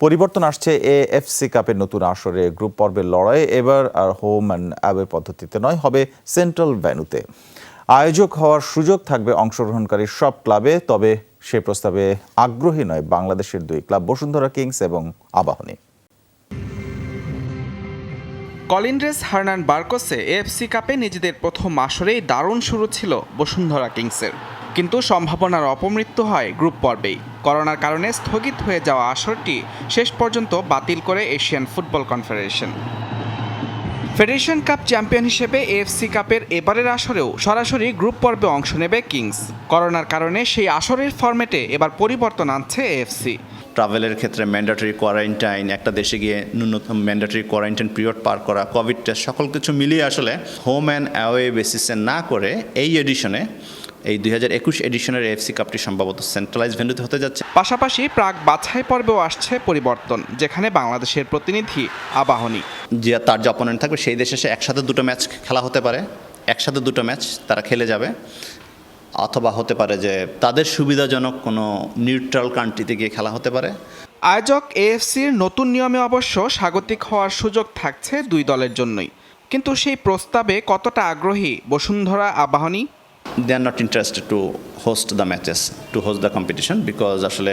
পরিবর্তন আসছে এ এএফসি কাপের নতুন আসরে। গ্রুপ পর্বের লড়াই এবার আর হোম অ্যান্ড অ্যাওয়ে পদ্ধতিতে নয়, হবে সেন্ট্রাল ভ্যানুতে আয়োজক হওয়ার সুযোগ থাকবে অংশগ্রহণকারী সব ক্লাবে, তবে সে প্রস্তাবে আগ্রহী নয় বাংলাদেশের দুই ক্লাব, বসুন্ধরা কিংস এবং আবাহনী। কলিনড্রেস হার্নান বার্কোসে এএফসি কাপে নিজেদের প্রথম আসরেই দারুণ শুরু ছিল বসুন্ধরা কিংসের। কিন্তু সম্ভাবনার অপমৃত্যু হয় গ্রুপ পর্বেই। করোনার কারণে স্থগিত হয়ে যাওয়া আসরটি শেষ পর্যন্ত বাতিল করে Asian football confederation. Federation cup champion হিসেবে এএফসি কাপের এবারের আসরেও সরাসরি গ্রুপ পর্বে অংশ নেবে কিংস। করোনার কারণে সেই আসরের ফরম্যাটে এবার পরিবর্তন আনছে এএফসি। ট্রাভেলের ক্ষেত্রে ম্যান্ডেটরি কোয়ারেন্টাইন, একটা দেশে গিয়ে ন্যূনতম ম্যান্ডেটরি কোয়ারেন্টাইন পিরিয়ড পার করা, কোভিড টেস্ট, সকল কিছু মিলিয়ে আসলে হোম অ্যান্ড অ্যাওয়ে বেসিসে না করে এই এডিশনে এই দুই হাজার একুশ এডিশনের এফসি কাপটি সম্ভবত সেন্ট্রালাইজ ভেন্যুতে হতে যাচ্ছে। পাশাপাশি প্রাক বাছাই পর্বেও আসছে পরিবর্তন যেখানে বাংলাদেশের প্রতিনিধি আবাহনী। যে তার যে অপোনেন্ট থাকবে সেই দেশে সে একসাথে দুটো ম্যাচ খেলা হতে পারে। একসাথে দুটো ম্যাচ তারা খেলে যাবে। অথবা হতে পারে যে তাদের সুবিধাজনক কোনো নিউট্রাল কান্ট্রিতে গিয়ে খেলা হতে পারে। আয়োজক এএফসির নতুন নিয়মে অবশ্য স্বাগতিক হওয়ার সুযোগ থাকছে দুই দলের জন্যই। কিন্তু সেই প্রস্তাবে কতটা আগ্রহী Bashundhara Abahani? They are not interested to host the matches to host the competition because আসলে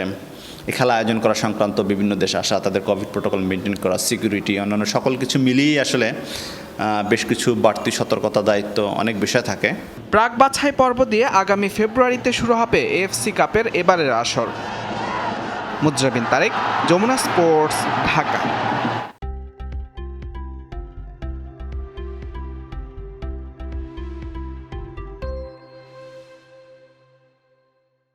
এই খেলা আয়োজন করা সংক্রান্ত বিভিন্ন দেশে আসা, তাদের কোভিড প্রোটোকল মেনটেন করা সিকিউরিটি অন্যান্য সকল কিছু মিলিয়েই আসলে বেশ কিছু বাড়তি সতর্কতা দায়িত্ব অনেক বিষয় থাকে। প্রাক বাছাই পর্ব দিয়ে আগামী ফেব্রুয়ারিতে শুরু হবে এএফসি কাপের এবারের আসর। মুজরাবিন তারেক, যমুনা স্পোর্টস, ঢাকা।